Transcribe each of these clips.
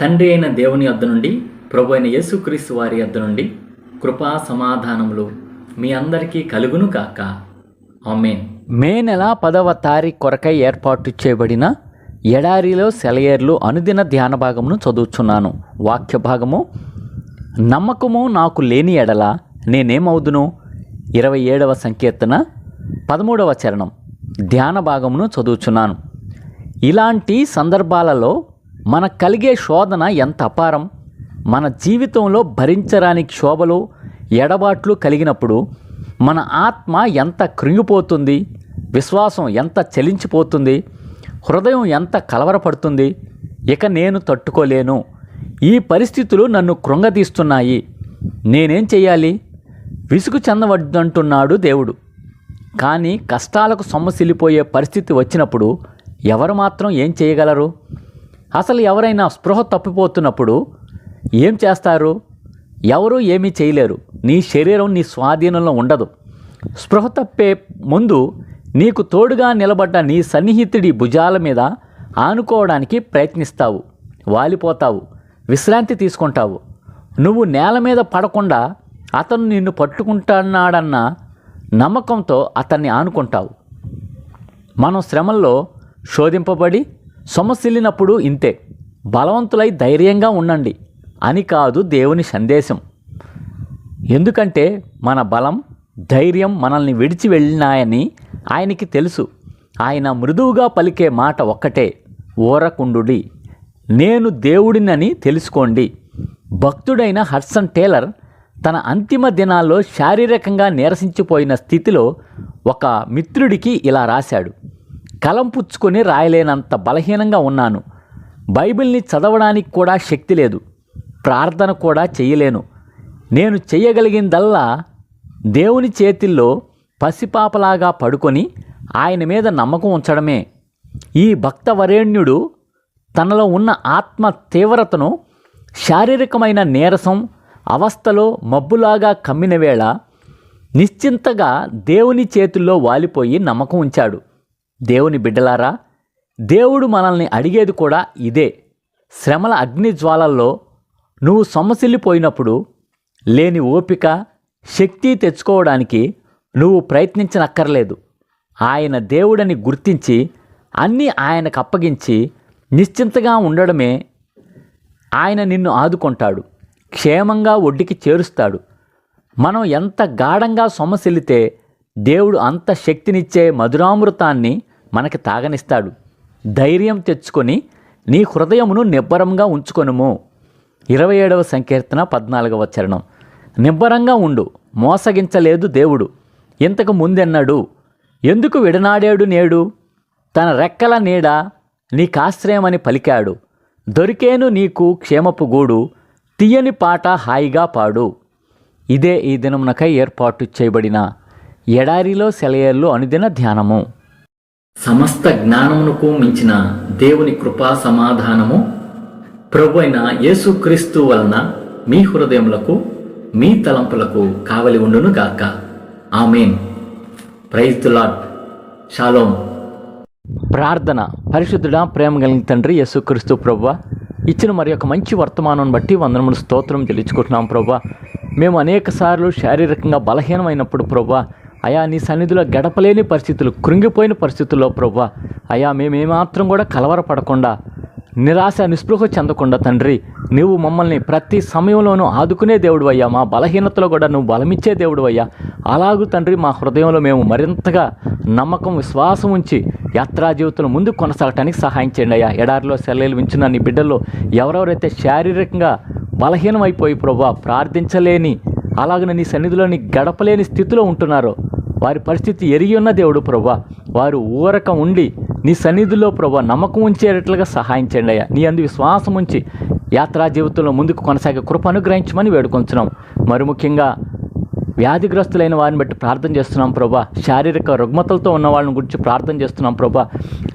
తండ్రి అయిన దేవుని వద్ద నుండి ప్రభు అయిన యేసుక్రీస్తు వారి వద్ద నుండి కృపా సమాధానములు మీ అందరికీ కలుగును కాక ఆమెన్. మే నెల పదవ తారీఖు కొరకై ఏర్పాటు చేయబడిన ఎడారిలో సెలయేర్లు అనుదిన ధ్యాన భాగమును చదువుచున్నాను. వాక్య భాగము నమ్మకము నాకు లేని ఎడల నేనేమవుదును? ఇరవై ఏడవ సంకీర్తన పదమూడవ చరణం ధ్యాన భాగమును చదువుచున్నాను. ఇలాంటి సందర్భాలలో మన కలిగే శోధన ఎంత అపారం? మన జీవితంలో భరించరాని శోభలు ఎడబాట్లు కలిగినప్పుడు మన ఆత్మ ఎంత కృంగిపోతుంది? విశ్వాసం ఎంత చలించిపోతుంది? హృదయం ఎంత కలవరపడుతుంది? ఇక నేను తట్టుకోలేను. ఈ పరిస్థితులు నన్ను కృంగతీస్తున్నాయి. నేనేం చేయాలి విసుగు చెందవద్దంటున్నాడు దేవుడు. కానీ కష్టాలకు సొమ్మసిల్లిపోయే పరిస్థితి వచ్చినప్పుడు ఎవరు మాత్రం ఏం చేయగలరు? అసలు ఎవరైనా స్పృహ తప్పిపోతున్నప్పుడు ఏం చేస్తారు? ఎవరూ ఏమీ చేయలేరు. నీ శరీరం నీ స్వాధీనంలో ఉండదు. స్పృహ తప్పే ముందు నీకు తోడుగా నిలబడ్డ నీ సన్నిహితుడి భుజాల మీద ఆనుకోవడానికి ప్రయత్నిస్తావు. వాలిపోతావు. విశ్రాంతి తీసుకుంటావు. నువ్వు నేల మీద పడకుండా అతను నిన్ను పట్టుకుంటున్నాడన్న నమ్మకంతో అతన్ని ఆనుకుంటావు. మనం శ్రమల్లో శోధింపబడి సొమ్మసిల్లినప్పుడు ఇంతే. బలవంతులై ధైర్యంగా ఉండండి. అని కాదు దేవుని సందేశం. ఎందుకంటే మన బలం ధైర్యం మనల్ని విడిచి వెళ్ళినాయని ఆయనకి తెలుసు. ఆయన మృదువుగా పలికే మాట ఒక్కటే ఓరకుండుడి. నేను దేవుడినని తెలుసుకోండి. భక్తుడైన హర్సన్ టేలర్ తన అంతిమ దినాల్లో శారీరకంగా నీరసించిపోయిన స్థితిలో ఒక మిత్రుడికి ఇలా రాశాడు. కలం పుచ్చుకొని రాయలేనంత బలహీనంగా ఉన్నాను. బైబిల్ని చదవడానికి కూడా శక్తి లేదు. ప్రార్థన కూడా చేయలేను నేను చేయగలిగిందల్లా దేవుని చేతిల్లో పసిపాపలాగా పడుకొని ఆయన మీద నమ్మకం ఉంచడమే. ఈ భక్తవరేణ్యుడు తనలో ఉన్న ఆత్మ తీవ్రతను శారీరకమైన నీరసం అవస్థలో మబ్బులాగా కమ్మిన వేళ నిశ్చింతగా దేవుని చేతుల్లో వాలిపోయి నమ్మకం ఉంచాడు. దేవుని బిడ్డలారా దేవుడు మనల్ని అడిగేది కూడా ఇదే. శ్రమల అగ్ని జ్వాలల్లో నువ్వు సొమ్మసిల్లిపోయినప్పుడు లేని ఓపిక శక్తి తెచ్చుకోవడానికి నువ్వు ప్రయత్నించనక్కర్లేదు. ఆయన దేవుడని గుర్తించి అన్నీ ఆయనకు అప్పగించి నిశ్చింతగా ఉండడమే ఆయన నిన్ను ఆదుకుంటాడు. క్షేమంగా ఒడ్డుకి చేరుస్తాడు. మనం ఎంత గాఢంగా సొమ్మసిల్లితే దేవుడు అంత శక్తినిచ్చే మధురామృతాన్ని మనకి తాగనిస్తాడు. ధైర్యం తెచ్చుకొని నీ హృదయమును నిబ్బరంగా ఉంచుకొనుము. ఇరవై ఏడవ సంకీర్తన పద్నాలుగవ చరణం. నిబ్బరంగా ఉండు మోసగించలేదు దేవుడు. ఇంతకు ముందెన్నడు? ఎందుకు విడనాడాడు నేడు? తన రెక్కల నీడ నీకాశ్రయమని పలికాడు. దొరికేను నీకు క్షేమపు గూడు తీయని పాట హాయిగా పాడు. ఇదే ఈ దినమునకై ఏర్పాటు చేయబడిన ఎడారిలో సెలయేర్లు అనుదిన ధ్యానము. సమస్త జ్ఞానమునకు మించిన దేవుని కృపా సమాధానము ప్రభు అయిన యేసుక్రీస్తు వలన మీ హృదయములకు మీ తలంపులకు కావలి ఉండును గాక. ఆమెన్. ప్రైజ్ లాడ్ షాలోం. షాలోమ్ ప్రార్థన పరిశుద్ధుడా ప్రేమ కలిగిన తండ్రి యేసుక్రీస్తు ప్రభు ఇచ్చిన మరి ఒక మంచి వర్తమానం బట్టి వందనములు స్తోత్రం తెలుసుకుంటున్నాం ప్రభా. మేము అనేక సార్లు శారీరకంగా బలహీనమైనప్పుడు ప్రభా అయా నీ సన్నిధిలో గడపలేని పరిస్థితులు కృంగిపోయిన పరిస్థితుల్లో ప్రభా. అయా మేమేమాత్రం కూడా కలవరపడకుండా నిరాశ నిస్పృహ చెందకుండా తండ్రి నువ్వు మమ్మల్ని ప్రతి సమయంలోనూ ఆదుకునే దేవుడు అయ్యా. మా బలహీనతలో కూడా నువ్వు బలమిచ్చే దేవుడు అయ్యా. అలాగూ తండ్రి మా హృదయంలో మేము మరింతగా నమ్మకం విశ్వాసం ఉంచి యాత్రా జీవితంలో ముందు కొనసాగటానికి సహాయం చేయండి అయ్యా. ఎడారిలో సెల్లెలు వించున్న నీ బిడ్డల్లో ఎవరెవరైతే శారీరకంగా బలహీనమైపోయి ప్రభా ప్రార్థించలేని అలాగనే నీ సన్నిధిలోని గడపలేని స్థితిలో ఉంటున్నారో వారి పరిస్థితి ఎరిగి ఉన్న దేవుడు ప్రభా. వారు ఊరక ఉండి నీ సన్నిధిలో ప్రభా నమ్మకం ఉంచేటట్లుగా సహాయం చేయండి అయ్యా. నీ అందు విశ్వాసం ఉంచి యాత్రా జీవితంలో ముందుకు కొనసాగే కృప అనుగ్రహించమని వేడుకొంచున్నాం. మరి ముఖ్యంగా వ్యాధిగ్రస్తులైన వారిని బట్టి ప్రార్థన చేస్తున్నాం ప్రభా. శారీరక రుగ్మతలతో ఉన్న వాళ్ళని గురించి ప్రార్థన చేస్తున్నాం ప్రభా.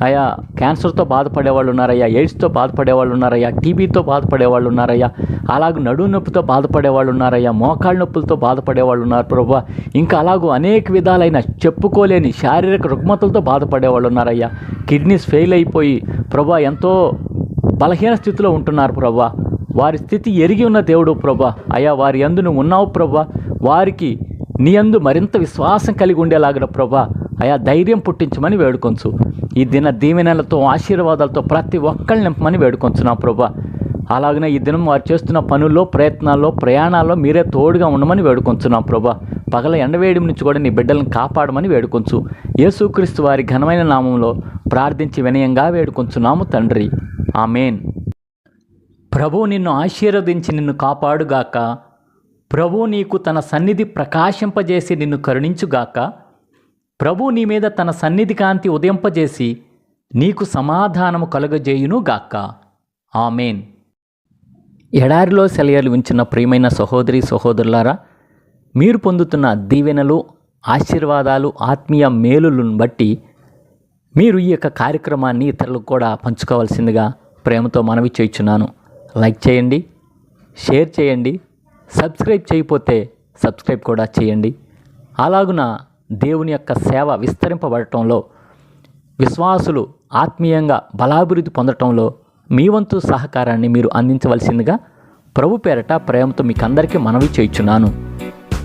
అయా క్యాన్సర్తో బాధపడే వాళ్ళు ఉన్నారయ్యా ఎయిడ్స్తో బాధపడే వాళ్ళు ఉన్నారయ్యా టీబీతో బాధపడే వాళ్ళు ఉన్నారయ్యా అలాగే నడువు నొప్పితో బాధపడే వాళ్ళు ఉన్నారయ్యా మోకాళ్ళ నొప్పులతో బాధపడే వాళ్ళు ఉన్నారు ప్రభా. ఇంకా అలాగూ అనేక విధాలైన చెప్పుకోలేని శారీరక రుగ్మతలతో బాధపడే వాళ్ళు ఉన్నారయ్యా. కిడ్నీస్ ఫెయిల్ అయిపోయి ప్రభా ఎంతో బలహీన స్థితిలో ఉంటున్నారు ప్రభా. వారి స్థితి ఎరిగి ఉన్న దేవుడు ప్రభా. అయా వారి అందు నువ్వు ఉన్నావు ప్రభా. వారికి నీ అందు మరింత విశ్వాసం కలిగి ఉండేలాగిన ప్రభా అయా ధైర్యం పుట్టించమని వేడుకొంచు. ఈ దిన దీవెనలతో ఆశీర్వాదాలతో ప్రతి ఒక్కళ్ళు నింపమని వేడుకొంచున్నాం ప్రభా. అలాగనే ఈ దినం వారు చేస్తున్న పనుల్లో ప్రయత్నాల్లో ప్రయాణాల్లో మీరే తోడుగా ఉండమని వేడుకొంచున్నాం ప్రభా. పగల ఎండవేయడం నుంచి కూడా నీ బిడ్డలను కాపాడమని వేడుకొంచు. యేసుక్రీస్తు వారి ఘనమైన నామంలో ప్రార్థించి వినయంగా వేడుకొంచున్నాము తండ్రి. ఆమెన్. ప్రభు నిన్ను ఆశీర్వదించి నిన్ను కాపాడుగాక. ప్రభు నీకు తన సన్నిధి ప్రకాశింపజేసి నిన్ను కరుణించుగాక ప్రభు నీ మీద తన సన్నిధి కాంతి ఉదయింపజేసి నీకు సమాధానము కలుగజేయును గాక ఆమెన్. ఎడారిలో సెలయలు ఉంచిన ప్రియమైన సహోదరి సహోదరులారా మీరు పొందుతున్న దీవెనలు ఆశీర్వాదాలు ఆత్మీయ మేలులను బట్టి మీరు ఈ యొక్క కార్యక్రమాన్ని ఇతరులకు కూడా పంచుకోవాల్సిందిగా ప్రేమతో మనవి చేయుచున్నాను. లైక్ చేయండి షేర్ చేయండి సబ్స్క్రైబ్ చేయకపోతే సబ్స్క్రైబ్ కూడా చేయండి. అలాగున దేవుని యొక్క సేవ విస్తరింపబడటంలో విశ్వాసులు ఆత్మీయంగా బలాభివృద్ధి పొందటంలో మీ వంతు సహకారాన్ని మీరు అందించవలసిందిగా ప్రభు పేరట ప్రేమతో మీకు అందరికీ మనవి చేయుచున్నాను.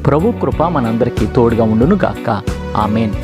ప్రభు కృప మనందరికీ తోడుగా ఉండును గాక ఆమెన్.